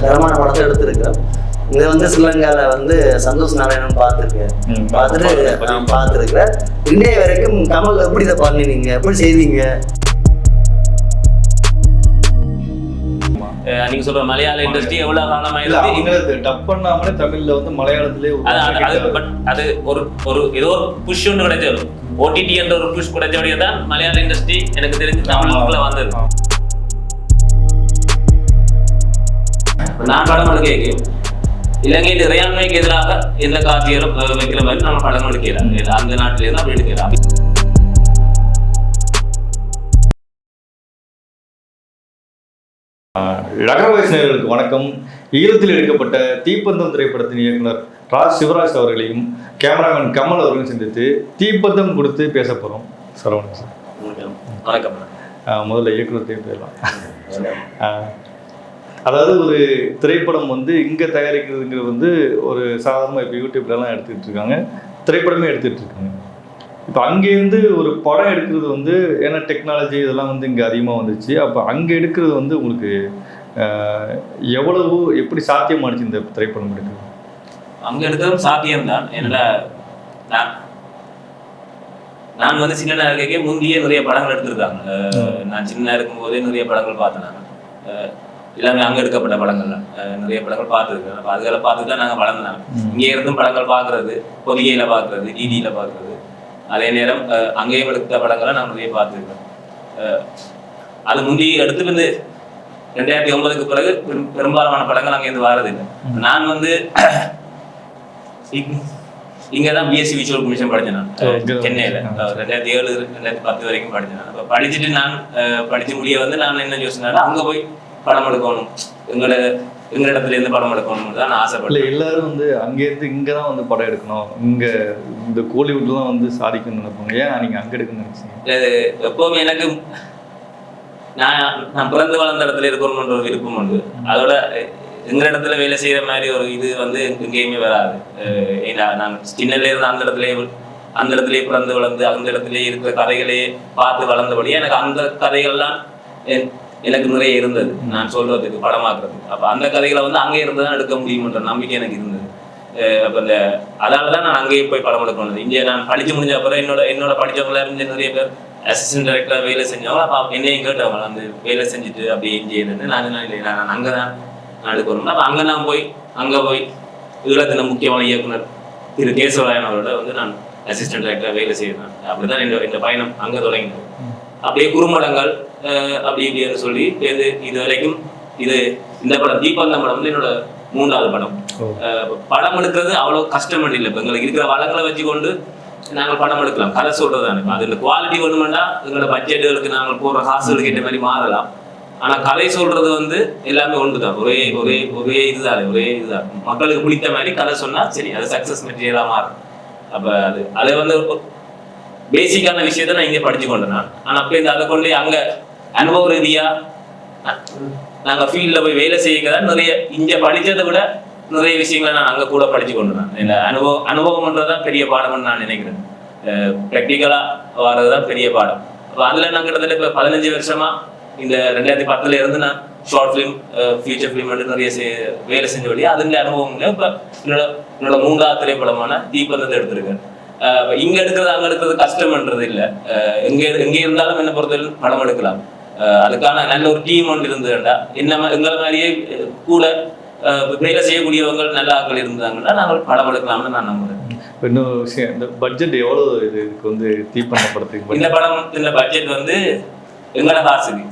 தரமான படத்தை எடுத்திருக்கிறேன் இது வந்து ஸ்ரீலங்கால வந்து சந்தோஷ் நாராயணன் பார்த்துருக்கேன். பார்த்துட்டு நான் பார்த்துருக்கிறேன். இன்றைய வரைக்கும் கமல் எப்படி இதை பண்ணினீங்க? எப்படி செய்தீங்க? நீங்க சொல்ற மலையாள இண்டஸ்ட்ரி எவ்வளவு காலமா இருந்து டப் பண்ணாமலே தமிழ்ல வந்து மலையாளத்திலே அது அது- அது பட் அது ஒரு ஒரு ஏதோ ஒரு புஷ் ஒன்று கிடைச்சது ஓடிடி என்ற ஒரு புஷ் கிடைச்சபடியே தான் மலையாள இண்டஸ்ட்ரி எனக்கு தெரிஞ்சு தமிழுக்குள்ள வந்தது. நான் படம் எடுக்க இலங்கையில் இறையாண்மைக்கு எதிராக எந்த காட்சிகளும் வைக்கிற மாதிரி நம்ம எடுக்கிறோம் இல்ல, அந்த நாட்டிலே தான் அப்படி எடுக்கிறோம் நகரவாசினர்களுக்கு வணக்கம். ஈழத்தில் எடுக்கப்பட்ட தீப்பந்தம் திரைப்படத்தின் இயக்குனர் ராஜ் சிவராஜ் அவர்களையும் கேமராமேன் கமல் அவர்களையும் சந்தித்து தீப்பந்தம் கொடுத்து பேச போகிறோம் சரவணன் சார். வணக்கம். முதல்ல இயக்குனர்கிட்டயும் போயிடலாம் அதாவது ஒரு திரைப்படம் வந்து இங்கே தயாரிக்கிறதுங்கிறது வந்து ஒரு சாதாரணமாக இப்போ யூடியூப்லலாம் எடுத்துக்கிட்டு இருக்காங்க. திரைப்படமே எடுத்துகிட்டு இருக்காங்க. இப்போ அங்கேருந்து ஒரு படம் எடுக்கிறது வந்து ஏன்னா டெக்னாலஜி இதெல்லாம் வந்து இங்கே அதிகமாக வந்துச்சு அப்போ அங்கே எடுக்கிறது வந்து உங்களுக்கு எவ்வளவு எப்படி சாத்தியமானுச்சு இந்த திரைப்படம் எடுக்கிறது? அங்க எடுத்ததும் சாத்தியம்தான். என்னடா நான் நான் வந்து சின்ன இருக்கைக்கே முந்தைய நிறைய படங்கள் எடுத்திருக்காங்க. நான் சின்ன இருக்கும் போதே நிறைய படங்கள் பார்த்தேன். நான் எல்லாமே அங்க எடுக்கப்பட்ட படங்கள் தான். நிறைய படங்கள் பார்த்துருக்கேன். அப்ப அதுகளை பார்த்து தான் நாங்க வளர்ந்தோம் இங்கே இருந்தும் படங்கள் பார்க்கறது பொதிகையில பார்க்கறது டிடியில பார்க்கறது. அதே நேரம் அங்கேயும் எடுத்த படங்களை நான் நிறைய பார்த்துருக்கேன். அஹ் அது முந்தி எடுத்து வந்து ரெண்டாயிரத்தி ஒன்பதுக்கு பிறகு பெரும்- பெரும்பாலான படங்கள் அங்கேருந்து வாரதில்லை. நான் வந்து இங்க- இங்கதான் பிஎஸ்சி விஷுவல் கமிஷன் படிச்சேன் நான். தான். சென்னையில. ரெண்டாயிரத்தி ஏழு ரெண்டாயிரத்தி பத்து வரைக்கும் நான். அப்ப படிச்சுட்டு நான் படிச்சு முடிய வந்து நான் என்ன யோசிச்சேன்னா அங்க போய் படம் எடுக்கணும் எங்களோட எங்க இடத்துல இருந்து படம் எடுக்கணும்னு தான் நான் இல்லை ஆசைப்பட்டேன் எல்லாரும் வந்து அங்கேருந்து இங்கே தான் வந்து படம் எடுக்கணும். இங்கே இந்த கோலிவுட்லாம் வந்து சாதிக்கணும்னு நினைப்பாங்க. ஏன் நீங்கள் அங்கே எடுக்கணும்னு நினைச்சீங்க? எப்பவுமே எனக்கு நான் நான் பிறந்து வளர்ந்த இடத்துல இருக்கணும்ன்ற ஒரு விருப்பம் உண்டு. அதோட எங்க இடத்துல வேலை செய்யற மாதிரி ஒரு இது வந்து எங்கேயுமே வராது. ஏன்னா நான் சின்னல இருந்து அந்த இடத்துல அந்த இடத்துலயே பிறந்து வளர்ந்து அந்த இடத்துலயே இருக்கிற கதைகளையே பார்த்து வளர்ந்தபடியே எனக்கு அந்த கதைகள்லாம் எனக்கு நிறைய இருந்தது. நான் சொல்றதுக்கு படமாக்குறதுக்கு. அப்ப அந்த கதைகளை வந்து அங்கே இருந்து தான் எடுக்க முடியும்ன்ற நம்பிக்கை எனக்கு இருந்தது. அப்போ இந்த அதால தான் நான் அங்கேயே போய் படம் எடுக்கணும் இங்கே நான் படிச்சு முடிஞ்ச அப்புறம் என்னோட என்னோட படிச்சவங்கள இருந்து நிறைய பேர் அசிஸ்டன்ட் டைரக்டர் வேலை செஞ்சவங்க அப்ப என்னையும் கேட்டவங்க அந்த வேலை செஞ்சுட்டு அப்படியே இங்கே இருந்து நான் இல்லை நான் அங்கே தான் நான் எடுக்கணும் அப்ப அங்கே நான் போய் அங்கே போய் ஈழத்தின முக்கியமான இயக்குனர் திரு கேசவராயன் அவரோட வந்து நான் அசிஸ்டன்ட் டைரக்டர் வேலை செய்யறேன் அப்படிதான் இந்த இந்த பயணம் அங்கே தொடங்கினது. அப்படியே குறும்படங்கள் அப்படி இப்படின்னு சொல்லி இது இது வரைக்கும் இது இந்த படம் தீபாவளி படம் வந்து என்னோட மூன்றாவது படம். படம் எடுக்கிறது அவ்வளவு கஷ்டம் இல்லை. இப்போ எங்களுக்கு இருக்கிற வளங்களை வச்சுக்கொண்டு நாங்கள் படம் எடுக்கலாம். கதை சொல்றது தானே அது இந்த குவாலிட்டி வேணுமெண்டா எங்களோட பட்ஜெட்டுகளுக்கு நாங்கள் போடுற காசுகளுக்கு ஏற்ற மாதிரி மாறலாம். ஆனா கதை சொல்றது வந்து எல்லாமே ஒன்றுதான். ஒரே ஒரே ஒரே இதுதான். ஒரே இதுதான். மக்களுக்கு பிடித்த மாதிரி கதை சொன்னா சரி அது சக்சஸ் மெட்டீரியலா மாறும். அப்ப அது அதை வந்து பேசிக்கான விஷயத்தை நான் இங்கே படிச்சு கொண்டேன் நான். ஆனா அப்ப இந்த அதை கொண்டு அங்க அனுபவ ரீதியா நாங்க ஃபீல்ட்ல போய் வேலை செய்யறதா நிறைய இங்க படிச்சதை விட நிறைய விஷயங்களை நான் அங்க கூட படிச்சு கொண்டு நான் இந்த அனுபவம் அனுபவம்ன்றதுதான் பெரிய பாடம்னு நான் நினைக்கிறேன். ப்ராக்டிக்கலா வர்றதுதான் பெரிய பாடம். அப்ப அதுல நான் கிட்டத்தட்ட இப்ப பதினஞ்சு வருஷமா இந்த ரெண்டாயிரத்தி பத்துல இருந்து நான் ஷார்ட் ஃபிலிம் ஃபியூச்சர் ஃபிலிம் நிறைய வேலை செஞ்ச வழியா அதுல அனுபவம் இப்ப என்னோட என்னோட மூன்றாவது திரைப்படமான தீப்பந்தத்தை எடுத்திருக்கேன். இங்க எடுக்கிறது அங்க எடுக்கிறது கஷ்டம்ன்றது இல்ல. எங்க எங்க இருந்தாலும் என்ன பொறுத்தவரை படம் எடுக்கலாம். அதுக்கான நல்ல ஒரு டீம் ஒன்று இருந்ததுண்டா என்ன எங்களை மாதிரியே கூட வேலை செய்யக்கூடியவங்க நல்ல ஆட்கள் இருந்தாங்கன்னா நாங்கள் படம் எடுக்கலாம்னு நான் நம்புறேன். இன்னொரு விஷயம் இந்த பட்ஜெட் எவ்வளோ இது இதுக்கு வந்து தீப்பண்ண படத்துக்கு இந்த? படம் இந்த பட்ஜெட் வந்து எங்களோட காசுக்கு?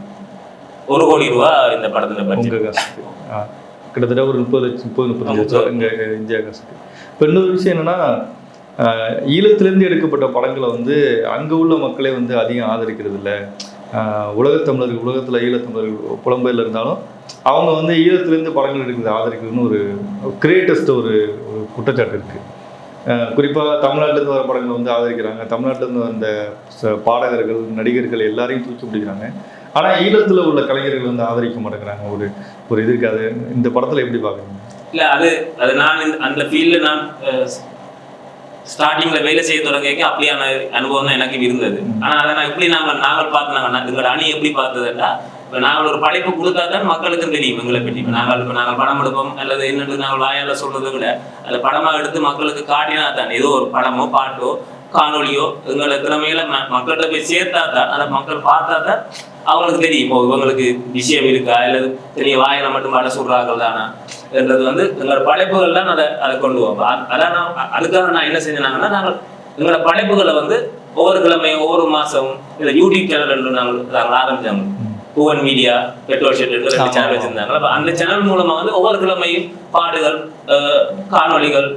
ஒரு கோடி ரூபா இந்த படத்துல பட்ஜெட் காசுக்கு. கிட்டத்தட்ட ஒரு முப்பது லட்சம் முப்பது முப்பத்தஞ்சு லட்சம் இங்க இந்தியா காசுக்கு. இப்போ இன்னொரு விஷயம் என்னன்னா ஈழத்திலிருந்து எடுக்கப்பட்ட படங்களை வந்து அங்க உள்ள மக்களே வந்து அதிகம் ஆதரிக்கிறது இல்லை. உலகத்தமிழர்கள் உலகத்தில் ஈழத்தமிழர்கள் புலம்பெயர்ல இருந்தாலும் அவங்க வந்து ஈழத்துலேருந்து படங்கள் எடுக்கிறது ஆதரிக்கிறதுன்னு ஒரு கிரியேட்டஸ்ட் ஒரு ஒரு குற்றச்சாட்டு இருக்குது குறிப்பாக தமிழ்நாட்டிலேருந்து வர படங்களை வந்து ஆதரிக்கிறாங்க. தமிழ்நாட்டிலேருந்து வந்த பாடகர்கள் நடிகர்கள் எல்லாரையும் தூக்கி பிடிக்கிறாங்க. ஆனால் ஈழத்தில் உள்ள கலைஞர்கள் வந்து ஆதரிக்க மாட்டேங்கிறாங்க. ஒரு ஒரு இது இருக்காது. இந்த படத்தில் எப்படி பார்க்குறீங்க இல்லை அது அது நான் அந்த ஃபீல்டில் நான் ஸ்டார்டிங்ல வேலை செய்ய தொடங்க அப்படியான அனுபவம் தான் எனக்கு இருந்தது. ஆனா அதை நான் எப்படி நாங்க நாங்கள் பார்த்து எங்களோட அணி எப்படி பார்த்ததுன்னா இப்ப நாங்கள் ஒரு படைப்பு கொடுத்தா தான் மக்களுக்கும் தெரியும் எங்களை பற்றி. இப்போ நாங்கள் இப்போ நாங்கள் படம் எடுப்போம் அல்லது என்னன்னு நாங்கள் வாயால் சொல்றதை விட அந்த படமா எடுத்து மக்களுக்கு காட்டினா தான் ஏதோ ஒரு படமோ பாட்டோ காணொளியோ எங்களை திறமையில மக்கள்கிட்ட போய் சேர்த்தா தான் அதை மக்கள் பார்த்தா தான் அவங்களுக்கு தெரியும். இப்போ இவங்களுக்கு விஷயம் இருக்கா அல்லது தெரிய வாயில மட்டும் பாட சொல்றார்கள் தானா என்றது வந்து எங்களோட படைப்புகள் தான் அதை அதை கொண்டு போவோம் அதான் நான் அதுக்காக நான் என்ன செஞ்சேனாங்கன்னா நாங்கள் எங்களோட படைப்புகளை வந்து ஒவ்வொரு கிழமையும் ஒவ்வொரு மாசம் இந்த யூடியூப் சேனல் என்று நாங்கள் நாங்கள் ஆரம்பிச்சாங்க பூவன் மீடியா பெட்ரோல் ஷெட் ரெண்டு. சேனல் வச்சிருந்தாங்க. அப்ப அந்த சேனல் மூலமா வந்து ஒவ்வொரு கிழமையும் பாடுகள் அஹ், காணொளிகள்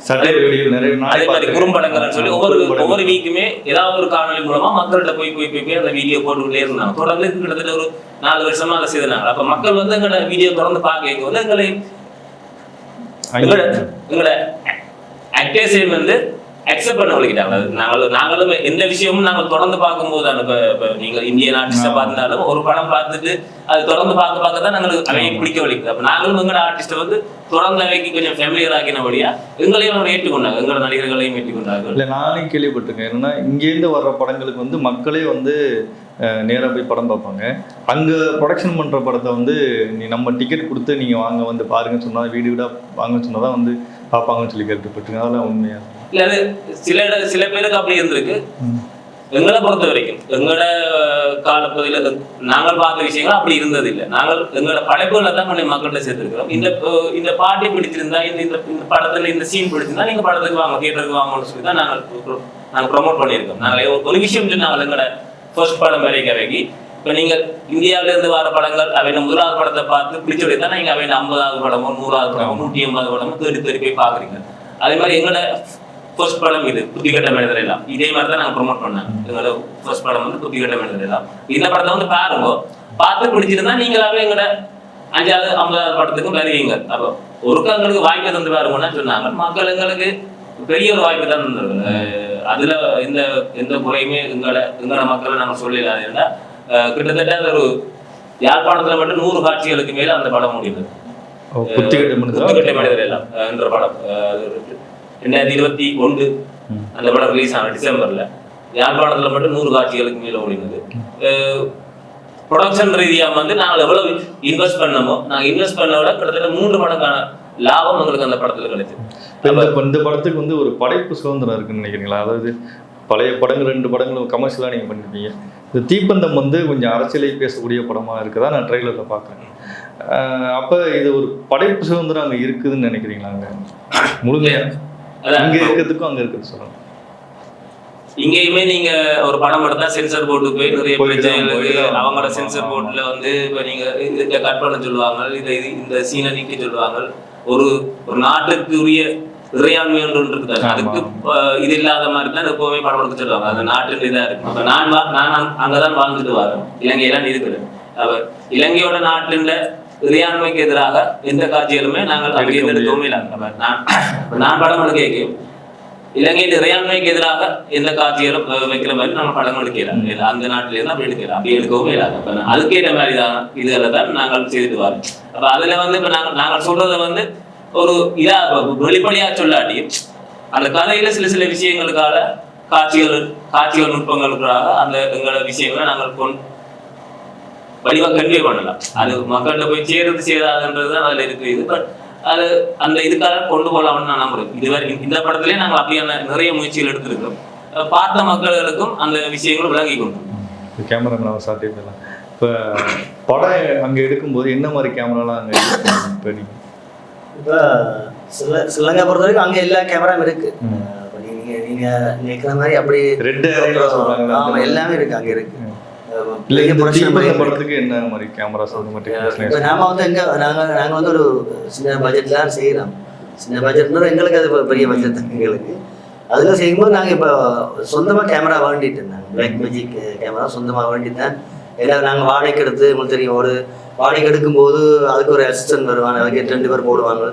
சட்டை வீடியோ நிறைய அதே மாதிரி. குறும்படங்கள்னு சொல்லி ஒவ்வொரு குறும்படங்கள். ஒவ்வொரு வீக்குமே ஏதாவது ஒரு காணொளி மூலமா மக்கள்கிட்ட போய் போய் போய் போய் அந்த வீடியோ போட்டுக்கிட்டே இருந்தாங்க தொடர்ந்து கிட்டத்தட்ட ஒரு நாலு வருஷமா அதை செய்தாங்க அப்ப மக்கள் வந்து எங்களோட வீடியோ தொடர்ந்து பார்க்க வந்து எங்களை எங்களோட எங்களோட ஆக்டேஷன் வந்து அக்செப்ட் பண்ண வலிக்கிட்டாங்க நாங்கள் நாங்களும் எந்த விஷயமும் நாங்கள் தொடர்ந்து பார்க்கும்போது அந்த இப்ப இப்ப நீங்க இந்தியன் ஆர்டிஸ்ட பார்த்தாலும் ஒரு படம் பார்த்துட்டு அது தொடர்ந்து பார்க்க பார்க்க தான் நாங்களுக்கு அவையை பிடிக்க வலிக்குது அப்ப நாங்களும் எங்களோட ஆர்டிஸ்ட வந்து தொடர்ந்து அவைக்கு கொஞ்சம் ஃபெமிலியர் ஆக்கினபடியா எங்களையும் அவர் ஏற்றுக்கொண்டாங்க. எங்களோட நடிகர்களையும் ஏற்றுக்கொண்டார்கள். இல்லை நானே கேள்விப்பட்டிருக்கேன். என்னன்னா இங்கேருந்து வர்ற படங்களுக்கு வந்து மக்களே வந்து நேராக போய் படம் பார்ப்பாங்க. அங்கே ப்ரொடக்ஷன் பண்ணுற படத்தை வந்து நீ நம்ம டிக்கெட் கொடுத்து நீங்கள் வாங்க வந்து பாருங்கன்னு சொன்னால் வீடு வீடாக வாங்க சொன்னால் தான் வந்து பார்ப்பாங்கன்னு சொல்லி கேள்விப்பட்டிருக்கேன். அதெல்லாம் உண்மையா? இல்ல சில இட- சில பேருக்கு அப்படி இருந்திருக்கு. எங்களை பொறுத்த வரைக்கும் எங்களோட காலப்பகுதியில் நாங்கள் பார்த்த விஷயங்கள் அப்படி இருந்தது இல்லை நாங்கள் எங்களோட படைப்புகளை தான் கொஞ்சம் மக்கள்கிட்ட சேர்த்துருக்கிறோம் இந்த இந்த பாட்டி பிடிச்சிருந்தா இந்த இந்த படத்துல இந்த சீன் பிடிச்சிருந்தா நீங்க படத்துக்கு வாங்க தியேட்டருக்கு வாங்கன்னு சொல்லி தான் நாங்கள் நாங்கள் ப்ரொமோட் பண்ணியிருக்கோம். நாங்கள் ஒரு- விஷயம் சொன்னாங்க எங்களோட ஃபர்ஸ்ட் படம் வரைக்கும் வரைக்கும் இப்போ நீங்க இந்தியாவில இருந்து வர படங்கள் அவை முதலாவது படத்தை பார்த்து பிடிச்சோடைய தான் நீங்க அவை ஐம்பதாவது படமோ நூறாவது படமோ நூற்றி எண்பது படமோ தேடி தேடி போய் பாக்குறீங்க அதே மாதிரி எங்களோட ஃபர்ஸ்ட் படம் இது புத்திகட்ட மனிதர் எல்லாம் இதே மாதிரி தான் நாங்க ப்ரோமோட் பண்ணோம். எங்களோட ஃபர்ஸ்ட் படம் வந்து புத்திகட்ட மனிதர் எல்லாம் இந்த படத்தை வந்து பாருங்க. பார்த்து பிடிச்சிருந்தா நீங்களாவே எங்களோட அஞ்சாவது ஐம்பதாவது படத்துக்கும் வருவீங்க. அப்போ ஒருக்கா எங்களுக்கு வாய்ப்பு தந்து பாருங்கன்னா சொன்னாங்க. மக்கள் எங்களுக்கு பெரிய ஒரு வாய்ப்பு தான் தந்திருக்கு அதுல எந்த எந்த குறையுமே எங்களோட எங்களோட மக்களை நாங்க சொல்லல. ஏன்னா கிட்டத்தட்ட ஒரு யாழ்ப்பாணத்துல மட்டும் நூறு காட்சிகளுக்கு மேல அந்த படம் முடியுது புத்துக்கட்டை மனிதர் என்ற படம். ரெண்டாயிரத்தி இருபத்தி ஒன்று. அந்த படம் ரிலீஸ் ஆன டிசம்பர்ல. யாழ்ப்பாணத்துல மட்டும் நூறு காட்சிகளுக்கு மேல ஓடினது. ப்ரொடக்ஷன் ரீதியா வந்து நாங்கள் எவ்வளவு இன்வெஸ்ட் பண்ணமோ நாங்க இன்வெஸ்ட் பண்ண விட கிட்டத்தட்ட மூன்று மடங்கான லாபம் எங்களுக்கு அந்த படத்துல கிடைச்சது. இந்த படத்துக்கு வந்து ஒரு படைப்பு சுதந்திரம் இருக்குன்னு நினைக்கிறீங்களா? அதாவது பழைய படங்கள் ரெண்டு படங்களும் கமர்ஷியலாக நீங்கள் பண்ணிருப்பீங்க. இந்த தீப்பந்தம் வந்து கொஞ்சம் அரசியலை பேசக்கூடிய படமாக இருக்குதா? நான் ட்ரெய்லரில் பார்க்குறேன் அப்போ இது ஒரு படைப்பு சுதந்திரம் அங்கே இருக்குதுன்னு நினைக்கிறீங்களா அங்கே? முழுமையா? அதான் இங்கே இருக்கிறதுக்கும் அங்கே இருக்குது சொல்லணும். இங்கேயுமே நீங்க ஒரு படம் எடுத்தா சென்சர் போர்டு போய் நிறைய போய் தான், பிரச்சனை போய் இருக்கு தான். அவங்களோட சென்சர். போர்டுல வந்து இப்ப நீங்க இதை கட் பண்ண சொல்லுவாங்க. இதை இது இந்த சீனை நீக்க சொல்லுவாங்க. ஒரு ஒரு நாட்டுக்கு உரிய இறையாண்மை ஒன்று இருக்குது. அதுக்கு இது இல்லாத மாதிரி தான் எப்பவுமே படம் எடுக்க சொல்லுவாங்க. அந்த நாட்டில் இதா இருக்கு. அப்ப நான் நான் அங்க- அங்கதான் வாழ்ந்துட்டு வரேன். இலங்கையெல்லாம் இருக்குது அப்ப இலங்கையோட நாட்டின் இறையாண்மைக்கு எதிராக எந்த காட்சிகளுமே நாங்கள் எடுக்கவுமே இல்லை நான் படம் எடுக்க இலங்கையின் இறையாண்மைக்கு எதிராக எந்த காட்சிகளும் வைக்கிற மாதிரி நம்ம எடுக்கலாம் இல்ல அந்த நாட்டில இருந்து அப்படி எடுக்கலாம் அப்படி எடுக்கவும் இல்லாத அதுக்கேற்ற மாதிரி தான் இதுகளை தான் நாங்கள் செய்துட்டு வரோம். அப்ப அதுல வந்து இப்ப நாங்கள் நாங்கள் சொல்றத வந்து ஒரு இதா வெளிப்படையா சொல்லாட்டி அந்த கதையில சில சில விஷயங்களுக்காக காட்சிகள் காட்சிகள் நுட்பங்களுக்காக அந்த எங்களோட விஷயங்களை நாங்கள் கொண்டு வடிவா கன்வே பண்ணலாம் அது மக்கள்கிட்ட போய் சேருது சேராதுன்றது தான் அதுல இருக்கு இது. பட் அது அந்த இதுக்காக கொண்டு போகலாம்னு நான் நம்புறேன். இதுவரை இந்த படத்திலே நாங்கள் அப்படியான நிறைய முயற்சிகள் எடுத்திருக்கிறோம் அஹ் பார்த்த மக்களுக்கும் அந்த விஷயங்கள் விளங்கி கொண்டு. கேமராமேன் போயிடலாம் இப்போ படம் அங்கே எடுக்கும்போது என்ன மாதிரி கேமராலாம் அங்கே இப்போ நீங்கள் இப்போ சில ஸ்ரீலங்கா பொறுத்த வரைக்கும் அங்கே எல்லா கேமராவும் இருக்கு. ம். இப்போ நீங்க நீங்க நினைக்கிற மாதிரி அப்படி ரெட் ஏரியா சொல்கிறாங்க ஆமா எல்லாமே இருக்கு அங்கே இருக்கு. படத்துக்கு என்ன மாதிரி கேமராஸ் அந்த மாதிரி? நாம வந்து எங்க நாங்க நாங்க வந்து ஒரு சின்ன பட்ஜெட்ல செய்யறோம். சின்ன பட்ஜெட்னா எங்களுக்கு அது பெரிய பட்ஜெட் எங்களுக்கு. அதில் செய்யும்போது நாங்கள் இப்போ சொந்தமாக கேமரா வாங்கிட்டு இருந்தாங்க. பிளாக் மேஜிக் கேமரா சொந்தமாக வாங்கிட்டேன் எல்லாம் நாங்கள் வாடகைக்கு எடுத்து உங்களுக்கு தெரியும் ஒரு வாடகை எடுக்கும்போது அதுக்கு ஒரு அசிஸ்டன்ட் வருவாங்க. அதுக்கு ரெண்டு பேர் போடுவாங்க.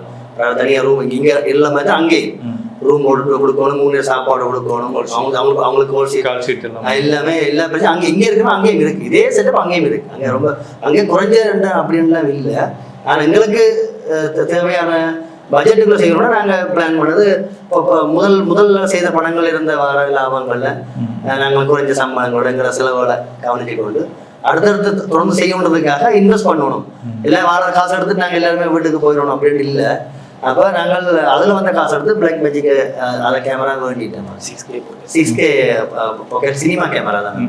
தனியாக ரூம் இங்கே எல்லாமே தான் அங்கேயே. ம். ரூம் கொடுக்கணும் மூணு சாப்பாடு கொடுக்கணும் அவங்க அவங்களுக்கு அவங்களுக்கு கால் ஷீட் எல்லாம். ஆஹ் எல்லாமே எல்லா பிரச்சனையும் அங்கே இங்கே இருக்கணும் அங்கேயும் இருக்கு. இதே செட்டப் அங்கேயும் இருக்கு. அங்கே ரொம்ப அங்கே குறைஞ்ச ரெண்டு அப்படின்லாம் இல்லை. ஆனால் எங்களுக்கு தேவையான பட்ஜெட்டுக்குள்ள செய்யணும்னா நாங்கள் பிளான் பண்ணது இப்போ முதல் முதல்ல செய்த பணங்கள் இருந்த வர லாபங்களில். நாங்கள் குறைஞ்ச சம்பளங்களோட எங்களை செலவுகளை கவனிச்சு கொண்டு அடுத்தடுத்து தொடர்ந்து செய்யணுன்றதுக்காக இன்வெஸ்ட் பண்ணணும். எல்லாம் வார காசு எடுத்து நாங்கள் எல்லாருமே வீட்டுக்கு போயிடணும் அப்படின்னு இல்லை. அப்போ நாங்கள் அதில் வந்த காசு எடுத்து பிளாக் மேஜிக் அதை camera வேண்டிட்டோம். Six K six K pocket cinema camera தான்.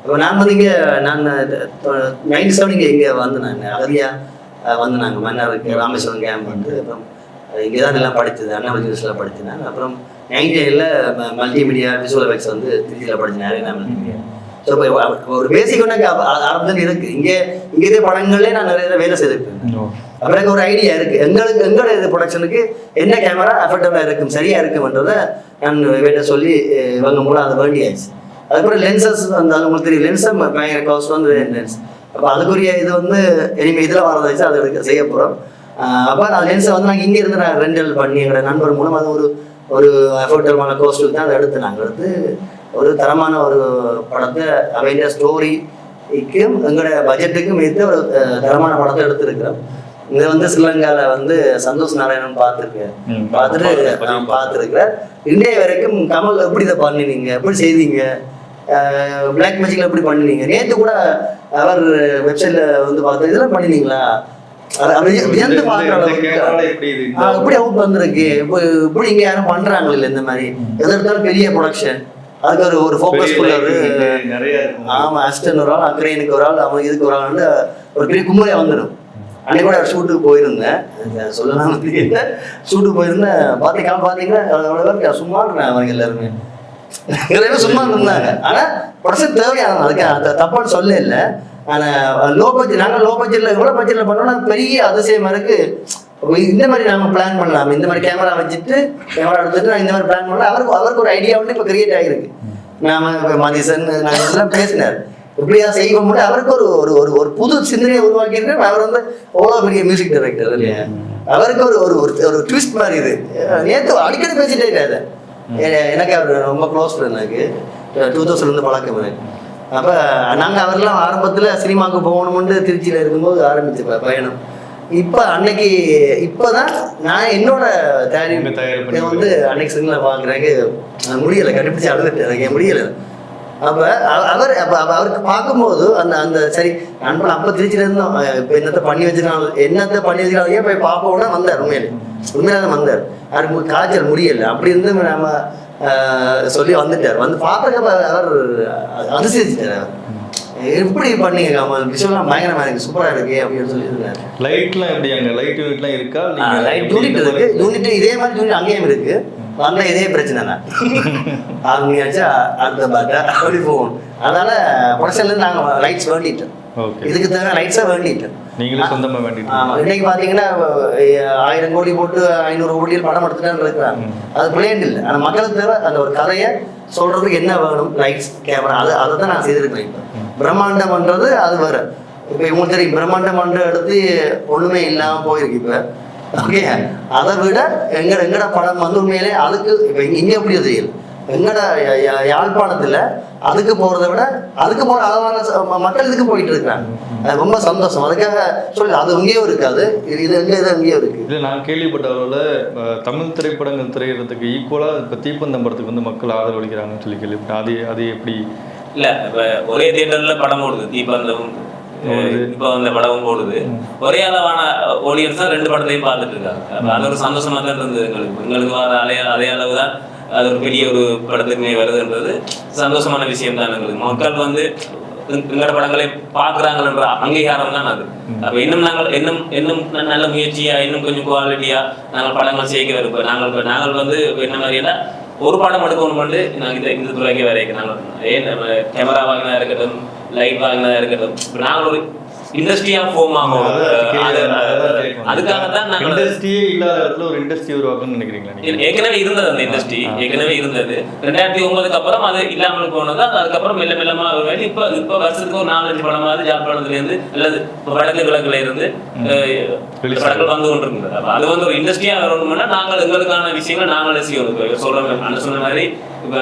இப்போ நான் வந்து இங்கே நான் நைன்டி செவன் இங்கே இங்கே வந்து நான் அகதியா அஹ், வந்து நாங்கள் மன்னாருக்கு ராமேஸ்வரம் கேம்ப் வந்து அப்புறம் இங்கே தான் எல்லாம் படித்தது அண்ணாமலை யூனிவர்சிட்டியில் படித்தேன். அப்புறம் நைன்டீனில் மல்டிமீடியா விசுவல் எஃபெக்ட்ஸ் வந்து திருச்சியில் படித்தேன் நிறைய மல்டிமீடியா ஸோ இப்போ ஒரு பேசிக் ஒன்று ஆரம்பத்தில் இருக்குது இங்கே இங்கே படங்களே நான் நிறைய வேலை செய்திருக்கேன். அப்புறம் எனக்கு ஒரு ஐடியா இருக்கு. எங்களுக்கு எங்களோட இது ப்ரொடக்ஷனுக்கு என்ன கேமரா அஃபர்டபுளாக இருக்கும் சரியா இருக்கும்ன்றதை நான் வேட்ட சொல்லி இவங்க மூலம் அதை வேண்டியாச்சு. அதுக்கப்புறம் லென்சஸ் வந்து அது உங்களுக்கு தெரியும். லென்ஸை பயங்கர காஸ்ட் வந்து லென்ஸ் அப்போ அதுக்குரிய இது வந்து இனிமேல் இதில் வரதாச்சு அதை எடுக்க செய்ய போகிறோம் அப்போ அந்த லென்ஸை வந்து நாங்கள் இங்கே இருந்து நான் ரெண்டல் பண்ணி எங்களோட நண்பர் மூலம் அது ஒரு ஒரு அஃபோர்டபுளான கோஸ்ட்டுக்கு தான் அதை எடுத்து நாங்கள் எடுத்து ஒரு தரமான ஒரு படத்தை அவைண்ட ஸ்டோரிக்கும் எங்களோட பட்ஜெட்டுக்கும் ஏற்ற ஒரு தரமான படத்தை எடுத்திருக்கிறோம். இதை வந்து ஸ்ரீலங்கால வந்து சந்தோஷ் நாராயணன் பார்த்துருக்கேன். பார்த்துட்டு பார்த்துருக்கிறேன். இன்றைய வரைக்கும் கமல் எப்படி இதை பண்ணினீங்க? எப்படி செய்தீங்க? பிளாக் மேஜிக்ல எப்படி பண்ணினீங்க? நேத்து கூட அவர் வெப்சைட்ல வந்து பார்த்து இதெல்லாம் பண்ணினீங்களா? வியந்து அளவுக்கு கேமரால எப்படி அவுட் வந்திருக்கு? இப்போ இப்படி இங்க யாரும் பண்றாங்க இல்ல இந்த மாதிரி? எது எடுத்தாலும் பெரிய ப்ரொடக்ஷன் அதுக்கு ஒரு ஒரு ஃபோக்கஸ் நிறைய. ஆமா அசிஸ்டன்ட் ஒரு ஆள் அக்ரேனுக்கு ஒரு ஆள் அவன் இதுக்கு ஒரு ஆள் ஒரு பெரிய கும்பலே வந்துடும் அன்னைக்கு கூட ஷூட்டுக்கு போயிருந்தேன். சொல்லலாம் தெரியல ஷூட்டுக்கு போயிருந்தேன். பார்த்தீங்கன்னா பார்த்தீங்கன்னா அவ்வளோ பேருக்கு சும்மா இருக்கிறேன் அவங்க எல்லாருமே. எல்லாருமே சும்மா இருந்தாங்க. ஆனா ப்ரொடக்ஷன் தேவையான அதுக்கு அந்த தப்பான்னு சொல்ல இல்லை ஆனால் லோ பட்ஜெட் நாங்கள் லோ பட்ஜெட்டில் எவ்வளோ பட்ஜெட்டில் பண்ணோம்னா பெரிய அதிசயமாக இருக்கு. இந்த மாதிரி நாங்கள் பிளான் பண்ணலாம். இந்த மாதிரி கேமரா வச்சுட்டு கேமரா எடுத்துட்டு நான் இந்த மாதிரி பிளான் பண்ணலாம். அவருக்கு அவருக்கு ஒரு ஐடியா வந்து இப்போ கிரியேட் ஆகிருக்கு நாம இப்ப மதிசன் நாங்கள் பேசினார். இப்படியா முடியும் அவருக்கு ஒரு ஒரு ஒரு ஒரு புது சிந்தனையை உருவாக்கியிருக்கேன் அவர் வந்து அவ்வளோ பெரிய மியூசிக் டைரக்டர் இல்லையா? அவருக்கு ஒரு ஒரு ஒரு ட்விஸ்ட் மாதிரி இது. நேற்று அடிக்கடி பேசிட்டே எ- எனக்கு அவர் ரொம்ப க்ளோஸ் ஃப்ரெண்ட் எனக்கு. டூ தௌசண்ட்லேருந்து பழக்கம் எனக்கு. அப்போ நாங்கள் அவரெல்லாம் ஆரம்பத்தில் சினிமாவுக்கு போகணும்னு திருச்சியில் இருக்கும்போது ஆரம்பிச்ச பயணம். இப்போ அன்னைக்கு இப்போதான் நான் என்னோட தயாரிப்பு வந்து அன்னைக்கு சிங்கில் பார்க்குறேங்க முடியலை. கண்டுபிடிச்சு அழுதுட்டு எனக்கு முடியலை. அப்போ அவர் அப்போ அவருக்கு பார்க்கும்போது அந்த அந்த சரி நண்பன் அப்போ திருச்சியில இருந்தோம் இப்போ என்னத்தை பண்ணி வச்சிருக்காங்க என்னத்தை பண்ணி வச்சிருக்காங்க போய் பார்ப்போம்னா வந்தார் உண்மையிலே. உண்மையில தான் வந்தார். யாருக்கு காய்ச்சல் முடியல. அப்படி இருந்து நம்ம சொல்லி வந்துட்டார். வந்து பார்த்துக்கப்ப அவர் அதிசயிச்சிட்டார் எப்படி பண்ணீங்க கமல் விஷயம்லாம் பயங்கரமா இருக்கு. சூப்பரா இருக்கு அப்படின்னு சொல்லி இருந்தார். லைட்லாம் எப்படி அங்க? லைட் யூனிட்லாம் இருக்கா? லைட் யூனிட் இருக்கு. யூனிட் இதே மாதிரி யூனிட் அங்கேயும் இருக்கு. வந்தா இதே பிரச்சனை தான் ஆகுங்கயாச்சா அடுத்த பாட்டா அப்படி போகும். அதனால ப்ரொடக்ஷன்ல இருந்து நாங்க லைட்ஸ் வேண்டிட்டோம். இதுக்கு தேவை லைட்ஸா வேண்டிட்டோம். நீங்களே சொந்தமா வேண்டிட்டு இன்னைக்கு பாத்தீங்கன்னா ஆயிரம் கோடி போட்டு ஐநூறு கோடியில் படம் எடுத்துட்டான்னு இருக்கிறாங்க. அது பிளேன் இல்லை. ஆனா மக்களுக்கு தேவை அந்த ஒரு கதையை சொல்றதுக்கு என்ன வேணும்? லைட்ஸ் கேமரா அது அதை தான் நான் செய்திருக்கேன் இப்போ. பிரம்மாண்டம் பண்றது அது வேற. இப்போ இவங்களுக்கு தெரியும் பிரம்மாண்டம் பண்ற எடுத்து ஒண்ணுமே இல்லாம போயிருக்கு இப்போ. ஓகே அதை விட எங்க எங்கட படம் வந்து உண்மையிலே அதுக்கு இங்க எப்படி தெரியல எங்கட யாழ்ப்பாணத்துல அதுக்கு போறதை விட அதுக்கு போற அளவான மக்கள் இதுக்கு போயிட்டு இருக்காங்க அது ரொம்ப சந்தோஷம். அதுக்காக சொல்லி அது இங்கேயும் இருக்காது. இது இது எங்க இது அங்கேயும் இருக்கு. இல்லை நான் கேள்விப்பட்ட அளவில் தமிழ் திரைப்படங்கள் திரையிடறதுக்கு ஈக்குவலாக இப்போ தீப்பந்தம் படத்துக்கு வந்து மக்கள் ஆதரவு அளிக்கிறாங்கன்னு சொல்லி கேள்விப்பட்டேன். அது அது எப்படி? இல்ல இப்ப ஒரே தியேட்டர்ல படம் ஓடுது தீபந்தம். இப்ப அந்த படமும் ஓடுது ஒரே அளவான ஆடியன்ஸ் தான் ரெண்டு படத்தையும் பார்த்துட்டு இருக்காங்க. அது ஒரு சந்தோஷமா தான் இருந்தது எங்களுக்கு. எங்களுக்கு வர அதே அதே அளவு தான் அது ஒரு பெரிய ஒரு படத்துக்குமே வருதுன்றது சந்தோஷமான விஷயம் தான் எங்களுக்கு. மக்கள் வந்து எங்க- எங்களோட படங்களை பார்க்குறாங்கன்ற அங்கீகாரம் தான் அது. அப்ப இன்னும் நாங்கள் இன்னும் இன்னும் நல்ல முயற்சியா இன்னும் கொஞ்சம் குவாலிட்டியா நாங்கள் படங்கள் செய்ய இருப்போம். நாங்கள் இப்ப நாங்கள் வந்து என்ன மாதிரினா ஒரு படம் எடுக்கணும் வந்து நாங்கள் இந்த இந்த துறைக்கு வரைக்கும் நாங்கள் ஏன் கேமரா வாங்கினதா இருக்கட்டும் வாங்கினதா இருக்கட்டும் இப்ப நாங்கள் ஒரு இண்டஸ்ட்ரியா ஃபோம் ஆகும். அது- அது- அதுக்காக தான் நாங்கள் இண்டஸ்ட்ரியே இல்லாத இடத்துல ஒரு இண்டஸ்ட்ரி உருவாக்கணும்னு நினைக்கிறீங்களா ஏற்கனவே இருந்தது அந்த இண்டஸ்ட்ரி ஏற்கனவே இருந்தது. ரெண்டாயிரத்தி ஒன்பதுக்கு அப்புறம் அது இல்லாமல் போனது. அது அதுக்கப்புறம் மெல்ல மெல்லமா வருவாங்க இப்ப இப்ப வருஷத்துக்கு ஒரு நாலஞ்சு படமாவது ஜாழ்ப்பாணத்துல இருந்து அல்லது வடக்கு கிழக்குல இருந்து படங்கள் வந்து கொண்டிருக்குது. அப்ப அது வந்து ஒரு இண்டஸ்ட்ரியா வரணும்னா நாங்கள் எங்களுக்கான விஷயங்களை நாங்களே செய்யணும். இப்ப இவர் சொல்ற மாதிரி அண்ணன் சொன்ன மாதிரி இப்ப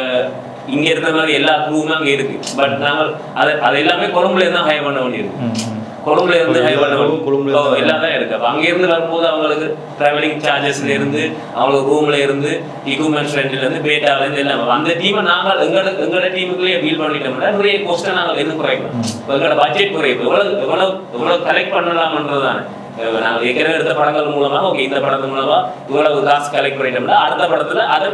இங்க இருக்கிற மாதிரி எல்லா குரூவுமே அங்க இருக்கு. பட் நாங்கள் அதை அது எல்லாமே கொழும்புல இருந்து தான் ஹையர் பண்ண வேண்டியிருக்கு. கொழும்புல இருந்து எல்லா high பண்ண கொழும்புல எல்லாம் தான் இருக்கு. அப்ப அங்க இருந்து வரும்போது அவங்களுக்கு டிராவலிங் சார்ஜஸ்ல இருந்து அவங்களுக்கு ரூம்ல இருந்து equipments ரெண்ட்ல இருந்து பேட்டால இருந்து எல்லாம். அந்த டீமை நாங்கள் எங்களோட எங்களோட டீமுக்குள்ளே ஃபீல் பண்ணிட்டோம்னா நிறைய கோஸ்ட்டை நாங்கள் என்ன குறைக்கலாம் எங்களோட பட்ஜெட் குறையும் எவ்வளவு எவ்வளவு எவ்வளவு கலெக்ட் பண்ணலாம்ன்றதுதானே. அஹ் நாங்கள் ஏற்கனவே எடுத்த படங்கள் மூலமா ஓகே இந்த படத்து மூலமா இவ்வளவு காசு கலெக்ட் பண்ணிட்டோம்னா அடுத்த படத்துல அதை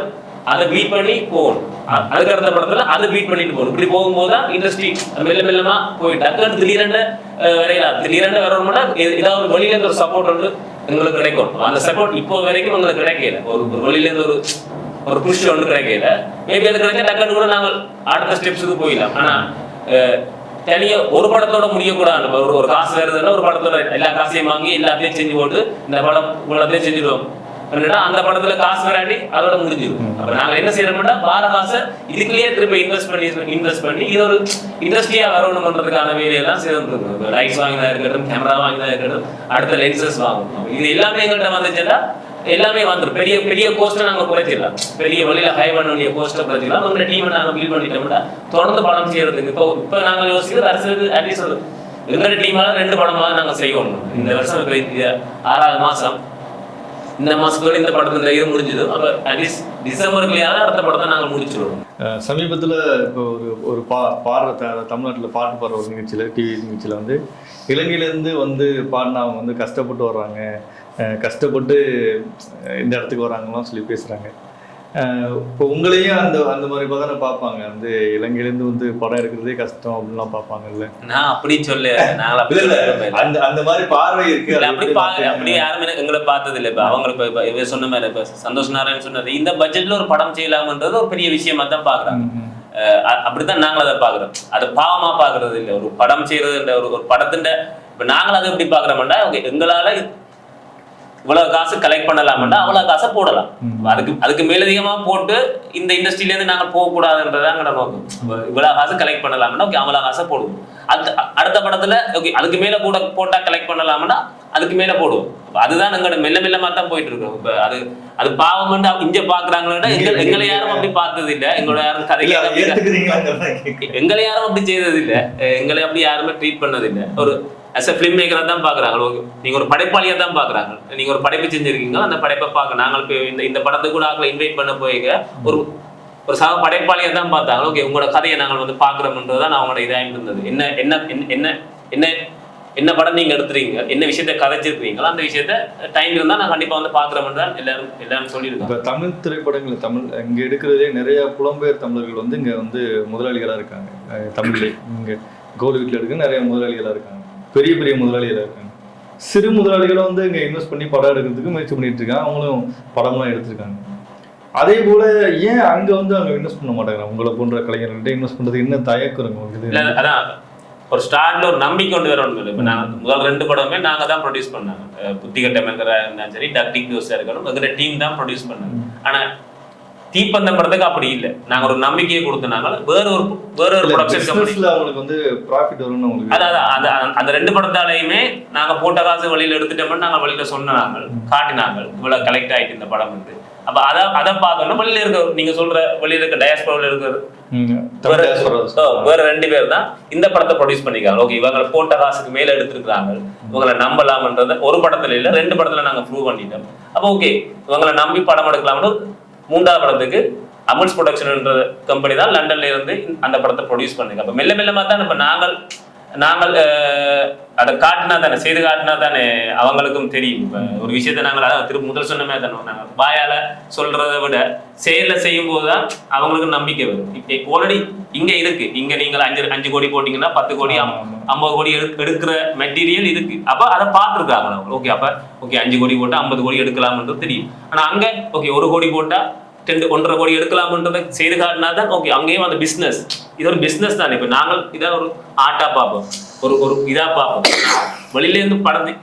அதை பீட் பண்ணி போகணும் அதுக்கு அடுத்த படத்துல அதை பீட் பண்ணிட்டு போகணும் இப்படி போகும்போது தான் இண்டஸ்ட்ரி மெல்ல மெல்லமா போயிட்டு. டக்குன்னு திடீரென்று வரையலாம் திடீரென்று வரணும்னா ஏதாவது ஒரு வெளியில இருந்து ஒரு சப்போர்ட் வந்து எங்களுக்கு கிடைக்கும். அந்த சப்போர்ட் இப்போ வரைக்கும் எங்களுக்கு கிடைக்கல. ஒரு ஒரு வெளியில இருந்து ஒரு ஒரு புஷ் ஒன்று கிடைக்கல. மேபி அது கிடைச்சா டக்குன்னு கூட நாங்கள் அடுத்த ஸ்டெப்ஸுக்கு போயிடலாம். ஆனா தனியா ஒரு படத்தோட முடியக்கூடாது. ஒரு ஒரு காசு வருதுன்னா ஒரு படத்தோட எல்லா காசையும் வாங்கி எல்லாத்தையும் செஞ்சு போட்டு இந்த படம் இவ்வளோத்தையும் செஞ்சிடுவோம். என்னடா அந்த படத்துல காசு வராட்டி அதோட முடிஞ்சிடும் அப்ப நாங்க என்ன செய்யறோம்னா வார காசை இதுக்குள்ளேயே திருப்பி இன்வெஸ்ட் பண்ணி இன்வெஸ்ட் பண்ணி இது ஒரு இண்டஸ்ட்ரியா வரணும்ன்றதுக்கான வேலையெல்லாம் செய்திருக்கோம் லைட்ஸ் வாங்கினா இருக்கட்டும் கேமரா வாங்கினா இருக்கட்டும் அடுத்த லென்சஸ் வாங்கணும். இது எல்லாமே எங்கள்கிட்ட வந்துச்சுன்னா எல்லாமே வந்துடும் பெரிய பெரிய கோஸ்ட்டை நாங்க குறைச்சிடலாம். பெரிய வழியில ஹை பண்ண வேண்டிய கோஸ்ட்டை குறைச்சிடலாம். உங்க டீமை நாங்க பில் பண்ணிட்டோம்னா தொடர்ந்து படம் செய்யறதுக்கு இப்போ இப்போ நாங்க யோசிக்கிறது அரசு அட்லீஸ்ட் எங்களோட டீமால ரெண்டு படமாவது நாங்க செய்யணும். இந்த வருஷம் ஆறாவது மாசம் இந்த மாசத்தோட இந்த படத்துல இது முடிஞ்சது. அப்ப அட்லீஸ்ட் டிசம்பருக்குள்ளேயாவது அடுத்த படத்தை நாங்க முடிச்சிடுவோம் சமீபத்தில் சமீபத்துல இப்போ ஒரு ஒரு பா பாடுற தமிழ்நாட்டில் தமிழ்நாட்டுல பாட்டு பாடுற ஒரு நிகழ்ச்சியில டிவி நிகழ்ச்சியில வந்து இலங்கையிலேருந்து வந்து பாடினா அவங்க வந்து கஷ்டப்பட்டு வர்றாங்க. கஷ்டப்பட்டு இந்த இடத்துக்கு வராங்கலாம் சொல்லி பேசுறாங்க. இப்போ உங்களையும் அந்த அந்த மாதிரி தானே பார்ப்பாங்க. வந்து இலங்கையிலேருந்து வந்து படம் எடுக்கிறதே கஷ்டம் அப்படின்லாம் பார்ப்பாங்கல்ல. நான் அப்படி சொல்ல நாங்கள் அப்படி. அந்த அந்த மாதிரி பார்வை இருக்கு. அப்படி எப்படி பா பார்க்கறீங்க? அப்படி யாருமே எங்களை பார்த்தது இல்லை இப்போ அவங்க இப்போ இவர் சொன்ன மாதிரி இப்போ சந்தோஷ் நாராயண் சொன்னது இந்த பட்ஜெட்ல ஒரு படம் செய்யலாம்ன்றது ஒரு பெரிய விஷயமா தான் அ- அப்படித்தான் நாங்கள் அதை பாக்குறோம் அது பாவமா பாக்குறது இல்லை. ஒரு படம் செய்யறது ஒரு ஒரு படத்தின் இப்ப நாங்கள் அதை எப்படி பாக்குறோம்னா ஓகே எங்களால இவ்வளவு காசு கலெக்ட் பண்ணலாம்னா அவ்வளவு காசை போடலாம். அதுக்கு அதுக்கு மேலதிகமா போட்டு இந்த இண்டஸ்ட்ரியில இருந்து நாங்க போக கூடாதுன்றதான் எங்களோட நோக்கம் இவ்வளவு காசு கலெக்ட் பண்ணலாம்னா ஓகே அவ்வளவு காசை போடுவோம். அது அடுத்த படத்துல ஓகே அதுக்கு மேல கூட போட்டா கலெக்ட் பண்ணலாம்னா அதுக்கு மேல போடுவோம். அதுதான் எங்களோட மெல்ல மெல்லமா தான் போயிட்டு இருக்கோம் இப்ப அது அது பாவம் இங்க பாக்குறாங்களா எங்க எங்களை யாரும் அப்படி பார்த்தது இல்ல எங்களோட யாரும் கேட்கிறேன். எங்களை யாரும் அப்படி செய்தது இல்ல எங்களை அப்படி யாருமே ட்ரீட் பண்ணது இல்ல ஒரு அஸ் அ ஃபிலிம் மேக்கராக தான் பாக்குறாங்க ஓகே, நீங்க ஒரு படைப்பாளியாக தான் பாக்குறாங்க நீங்க ஒரு படைப்பு செஞ்சிருக்கீங்க அந்த படைப்பை பார்க்க நாங்கள் இப்போ இந்த இந்த படத்தை கூட ஆக்களை இன்வைட் பண்ண போய்ங்க ஒரு ஒரு சக படைப்பாளியாக தான் பார்த்தாங்க. ஓகே உங்களோட கதையை நாங்கள் வந்து பாக்குறோம்ன்றதுதான் அவங்களோட இதாக இருந்தது. என்ன என்ன என்ன- என்ன என்ன என்ன படம் நீங்க எடுத்துறீங்க? என்ன விஷயத்த கதைச்சிருக்கிறீங்களோ அந்த விஷயத்த டைம் இருந்தா நான் கண்டிப்பா வந்து பாக்குறோம்னு தான் எல்லாரும் எல்லாரும் சொல்லியிருக்கோம் இப்போ தமிழ் திரைப்படங்கள் தமிழ் இங்க எடுக்கிறதே நிறைய புலம்பெயர் தமிழர்கள் வந்து இங்க வந்து முதலாளிகளா இருக்காங்க. அஹ் இங்கே இங்க கோல் வீட்டில் எடுக்க நிறைய முதலாளிகளா இருக்காங்க. பெரிய பெரிய முதலாளிகளாக இருக்காங்க. சிறு முதலாளிகளும் வந்து இங்கே இன்வெஸ்ட் பண்ணி படம் எடுக்கிறதுக்கு முயற்சி பண்ணிட்டு இருக்காங்க. அவங்களும் படம்லாம் எடுத்திருக்காங்க. அதே போல ஏன் அங்க வந்து அவங்க இன்வெஸ்ட் பண்ண மாட்டாங்க உங்களை போன்ற கலைஞர்கள்ட்ட இன்வெஸ்ட் பண்றதுக்கு என்ன தயக்கம் இருக்கு அதான் ஒரு ஸ்டார்ட்ல ஒரு நம்பிக்கை கொண்டு வரணும் இல்லை இப்போ நாங்கள் முதல் ரெண்டு படமே நாங்க தான் ப்ரொடியூஸ் பண்ணாங்க. அஹ் புத்திகட்ட இருந்தாலும் சரி டக்டிக் டோஸா இருக்கணும் எங்களோட டீம் தான் ப்ரொடியூஸ் பண்ணாங்க. ஆனா தீப்பந்தம் படத்துக்கு அப்படி இல்லை. நாங்க ஒரு நம்பிக்கையை கொடுத்தனாங்க வேற ஒரு வேற ஒரு ப்ரொடக்ஷன் கம்பெனி businessல அவங்களுக்கு வந்து ப்ராஃபிட் வரும்னு உங்களுக்கு அதான் அந்த ரெண்டு படத்தாலையுமே நாங்க போட்ட காசு வெளியில எடுத்துட்டோம்னு நாங்க வெளியில சொன்னாங்க காட்டினாங்க இவ்வளவு கலெக்ட் ஆயிட்டு இந்த படம் வந்து. அப்ப அத அதை பார்த்தோம்னா வெளியில இருக்க நீங்க சொல்ற வெளியில இருக்க டயஸ்போரில் இருக்கிற வேற- ரெண்டு பேர் தான் இந்த படத்தை ப்ரொடியூஸ் பண்ணிருக்காங்க ஓகே இவங்க போட்ட காசுக்கு மேல எடுத்திருக்காங்க இவங்களை நம்பலாம்ன்றத ஒரு படத்துல இல்ல ரெண்டு படத்துல நாங்க ப்ரூவ் பண்ணிட்டோம். அப்ப ஓகே இவங்களை நம்பி படம் எடுக்கலாம்னு மூன்றாவது படத்துக்கு அமுல்ஸ் ப்ரொடக்ஷன்ன்ற கம்பெனி தான் லண்டன்ல இருந்து அந்த படத்தை ப்ரொடியூஸ் பண்ணிருக்காங்க அப்ப மெல்ல மெல்லமா தான் இப்ப நாங்கள் நாங்கள் அதை காட்டினா தானே செய்து காட்டினா தானே அவங்களுக்கும் தெரியும். இப்ப ஒரு விஷயத்தை நாங்கள் அதான் திரும்ப முதல் சொன்ன மாதிரி தானே நாங்கள் வாயால சொல்றதை விட செயல்ல செய்யும் போது தான் அவங்களுக்கு நம்பிக்கை வரும். ஆல்ரெடி இங்க இருக்கு. இங்க நீங்கள் அஞ்சு அஞ்சு கோடி போட்டீங்கன்னா பத்து கோடி. ஐம்பது கோடி எடு- எடுக்கிற மெட்டீரியல் இருக்கு. அப்ப அதை பார்த்துருக்காங்க அவங்க. ஓகே அப்ப ஓகே அஞ்சு கோடி போட்டா ஐம்பது கோடி எடுக்கலாம்ன்றது தெரியும். ஆனா அங்க ஓகே ஒரு கோடி போட்டா ரெண்டு ஒன்றரை கோடி எடுக்கலாம்ன்றதை செய்து காட்டினா தான் ஓகே அங்கேயும் அந்த பிஸ்னஸ் இது ஒரு பிஸ்னஸ் தானே. இப்போ நாங்கள் இதை ஒரு ஆர்ட்டாக பார்ப்போம். ஒரு ஒரு இதாக பார்ப்போம். வெளியிலேருந்து படத்தை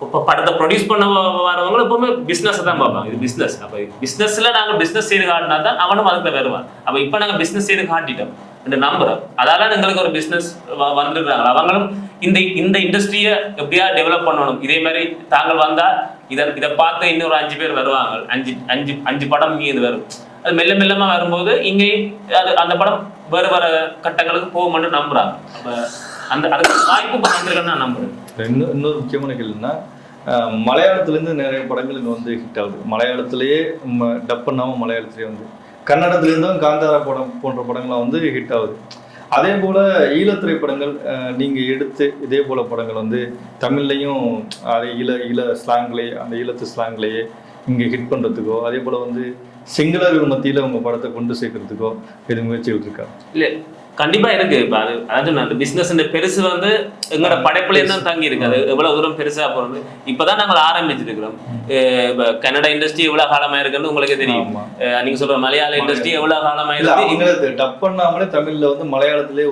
இப்போ படத்தை ப்ரொடியூஸ் பண்ண வ- வரவங்க எப்பவுமே பிஸ்னஸ் தான் பார்ப்பாங்க. இது பிஸ்னஸ் அப்போ பிஸ்னஸில் நாங்கள் பிஸ்னஸ் செய்து காட்டினா தான் அவனும் அதுக்கு வருவான். அப்போ இப்போ நாங்கள் பிஸ்னஸ் செய்து காட்டிட்டோம். என்று நம்புறோம். அதால எங்களுக்கு ஒரு பிஸ்னஸ் வந்துருக்காங்க அவங்களும் இந்த இந்த இண்டஸ்ட்ரியை எப்படியா டெவலப் பண்ணணும்? இதே மாதிரி தாங்கள் வந்தால் இதை இதை பார்த்து இன்னொரு அஞ்சு பேர் வருவாங்க. அஞ்சு அஞ்சு அஞ்சு படம் இங்கே இது வரும். அது மெல்ல மெல்லமா வரும்போது இங்கே அது அந்த படம் வேறு வர கட்டங்களுக்கு போகும்னு நம்புறாங்க. அந்த அதுக்கு வாய்ப்பு இப்போ நான் நம்புறேன். இன்னும் இன்னொரு முக்கியமான கேள்வின்னா மலையாளத்துலேருந்து நிறைய படங்கள் இங்கே வந்து ஹிட் ஆகுது. மலையாளத்திலேயே டப் பண்ணாமல் மலையாளத்திலேயே வந்து. கன்னடத்துலேருந்தும் காந்தாரா படம் போன்ற படங்கள்லாம் வந்து ஹிட் ஆகுது. அதே போல் ஈழ திரைப்படங்கள் நீங்கள் எடுத்து இதே போல் படங்கள் வந்து தமிழ்லையும் அதே ஈழ ஈழ ஸ்லாங்லேயே அந்த ஈழத்து ஸ்லாங்லேயே இங்கே ஹிட் பண்ணுறதுக்கோ அதே போல் வந்து சிங்களர்கள் மத்தியில் உங்கள் படத்தை கொண்டு சேர்க்கறதுக்கோ எது முயற்சிகள் இருக்கா இல்ல கண்டிப்பா இருக்கு. இப்ப அது அதாவது அந்த பிசினஸ் பெருசு வந்து எங்களோட படைப்புலயே தான் தங்கி இருக்கு. அது எவ்வளவு தூரம் பெருசா போறது? இப்பதான் நாங்கள் ஆரம்பிச்சிருக்கிறோம் இப்ப கன்னட இண்டஸ்ட்ரி எவ்வளவு காலமா இருக்குன்னு உங்களுக்கு தெரியும். நீங்க சொல்ற மலையாள இண்டஸ்ட்ரி எவ்வளவு காலமா இருக்கு? டப் பண்ணாமலே தமிழ்ல வந்து மலையாளத்திலே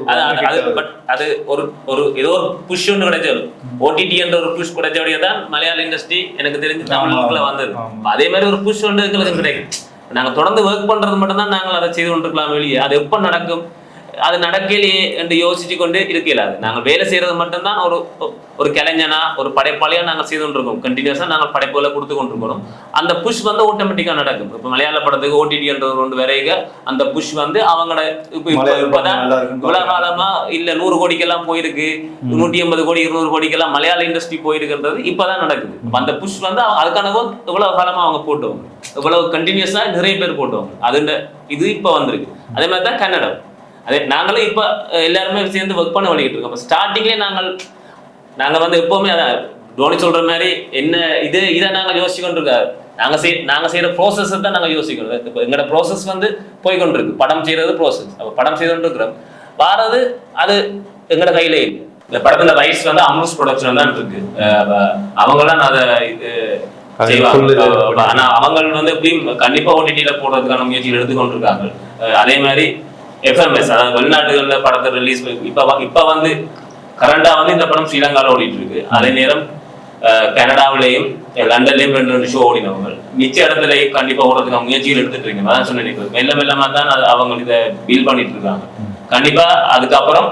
அது. பட் அது ஒரு ஒரு ஏதோ ஒரு புஷ் ஒன்று கிடைச்சது ஓடிடி என்ற ஒரு புஷ் கிடைச்சபடியே தான் மலையாள இண்டஸ்ட்ரி எனக்கு தெரிஞ்சு தமிழுக்குள்ள வந்தது. அதே மாதிரி ஒரு புஷ் ஒன்று எங்களுக்கு கிடைக்கும். நாங்க தொடர்ந்து ஒர்க் பண்றது மட்டும் தான் நாங்கள் அதை செய்து கொண்டிருக்கலாம் வெளியே. அது எப்போ நடக்கும்? அது நடக்கலையே என்று யோசிச்சு கொண்டு இருக்கலாது நாங்கள் வேலை செய்யறது மட்டும்தான் ஒரு ஒரு கலைஞனா ஒரு படைப்பாளியா நாங்கள் செய்து கொண்டிருக்கோம். கண்டினியூஸா நாங்கள் படைப்புகளை கொடுத்து கொண்டிருக்கிறோம். அந்த புஷ் வந்து ஆட்டோமேட்டிக்கா நடக்கும். இப்போ மலையாள படத்துக்கு ஓடிடி என்ற ஒரு ஒன்று வரைக அந்த புஷ் வந்து அவங்களோட இப்போ இப்பதான் நல்லா இருக்குன்னு இவ்வளவு காலமா இல்ல நூறு கோடிக்கெல்லாம் போயிருக்கு. நூற்றி எண்பது கோடி இருநூறு கோடிக்கெல்லாம் மலையாள இண்டஸ்ட்ரி போயிருக்கிறது இப்பதான் நடக்குது. அந்த புஷ் வந்து அதுக்கான work இவ்வளவு காலமா அவங்க போட்டவங்க இவ்வளவு கண்டினியூஸா நிறைய பேர் போட்டவங்க அது இது இப்ப வந்திருக்கு. அதே மாதிரி தான் கன்னடம். அதே நாங்களும் இப்ப எல்லாருமே சேர்ந்து ஒர்க் பண்ண வழிகிட்டு இருக்கோம். ஸ்டார்டிங்லேயே நாங்கள் நாங்க வந்து எப்பவுமே அதான் டோனி சொல்ற மாதிரி என்ன இது இதை நாங்க யோசிச்சு கொண்டிருக்காரு. நாங்க செய் நாங்க செய்யற ப்ரோசஸ் தான் நாங்க யோசிக்கணும் இப்போ எங்களோட ப்ரோசஸ் வந்து போய் கொண்டிருக்கு. படம் செய்யறது ப்ரோசஸ் அப்ப படம் செய்து கொண்டிருக்கிறோம். வாரது அது எங்களோட கையில இருக்கு இந்த படத்துல ரைட்ஸ் வந்து அம்ரூஸ் ப்ரொடக்ஷன் தான் இருக்கு. அவங்க தான் அதை இது செய்வாங்க. ஆனா அவங்க வந்து எப்படியும் கண்டிப்பா ஓடிடியில போடுறதுக்கான முயற்சிகள் எடுத்துக்கொண்டிருக்காங்க. அதே மாதிரி எஃப்எம்எஸ் அதாவது வெளிநாடுகளில் படத்தை ரிலீஸ் இப்போ இப்போ இப்ப வந்து கரண்டா வந்து இந்த படம் ஸ்ரீலங்காவில் ஓடிட்டு இருக்கு அதே நேரம் கனடாவிலையும் லண்டன்லையும் லண்டன்லயும் ரெண்டு ரெண்டு ஷோ ஓடினவங்க. மிச்ச இடத்துலையும் கண்டிப்பா ஓடுறதுக்கு முயற்சிகள் எடுத்துட்டு இருக்கீங்க. அதான் சொன்னேன் மெல்ல மெல்லமாக தான் அவங்க இதை பீல் பண்ணிட்டு இருக்காங்க. கண்டிப்பா அதுக்கப்புறம்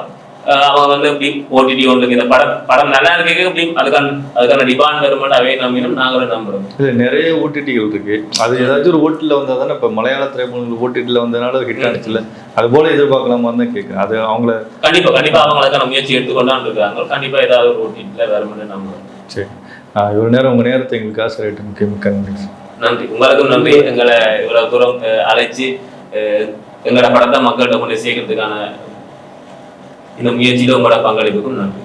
அவங்க வந்து இப்படி ஓடிடி ஒன்று இந்த படம் படம் நல்லா இருக்கு இப்படி அதுக்கான அதுக்கான டிமாண்ட் வருமானம் அவே நம்பினும் நாங்களும் நம்புறோம். இதுல நிறைய ஓடிடிகள் இருக்கு. அது ஏதாச்சும் ஒரு ஓட்டில வந்தா தானே இப்ப மலையாள திரைப்படங்கள் ஓடிடில வந்ததுனால ஹிட் ஆனிச்சுல அது போல எதிர்பார்க்கலாமான்னு தான் கேட்குறேன் அது அவங்கள கண்டிப்பா கண்டிப்பா அவங்க அதுக்கான முயற்சி எடுத்துக்கொண்டான் இருக்காங்க. கண்டிப்பா ஏதாவது ஒரு ஓட்டிட்டுல வருமானம் நம்புறோம். சரி. ஆஹ் இவ்வளவு நேரம் உங்க நேரத்தை எங்களுக்கு ஆசை ரைட்டு மிக்க மிக்க நன்றி. நன்றி. உங்களுக்கும் நன்றி. எங்களை இவ்வளவு தூரம் அழைச்சு எங்களோட படத்தை மக்கள்கிட்ட கொண்டு சேர்க்கறதுக்கான இந்த முயற்சியில உங்களோட பங்களிப்புக்கும் நன்றி.